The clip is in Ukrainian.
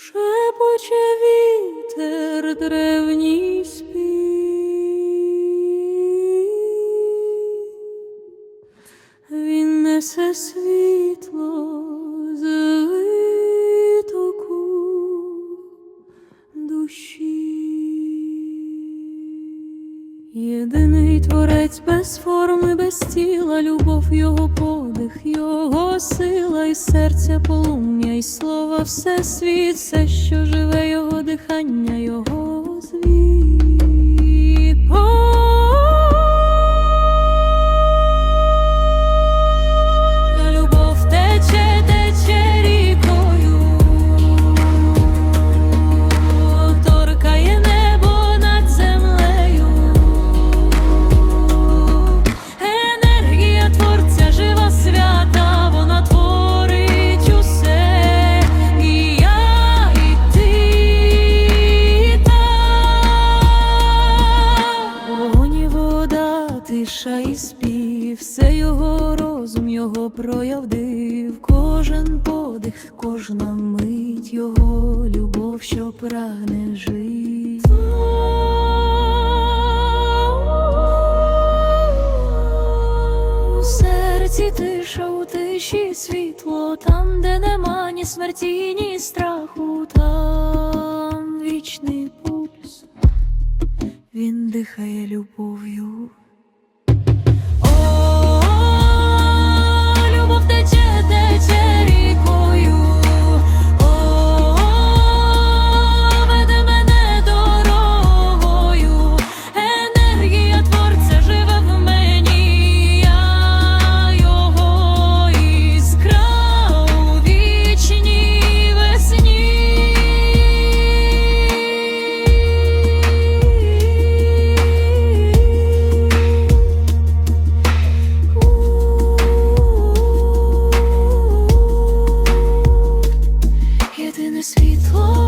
шепоче вітер древній спів, він несе світло. Єдиний творець без форми, без тіла, любов, його подих, його сила і серця полум'я, і слова, все світ, все, що живе, його дихання, його тиша і спів, все його розум, його прояв див, кожен подих, кожна мить його любов, що прагне жити. У серці тиша, у тиші світло, там, де нема ні смерті, ні страху, там вічний пульс, він дихає любов'ю Повне світло.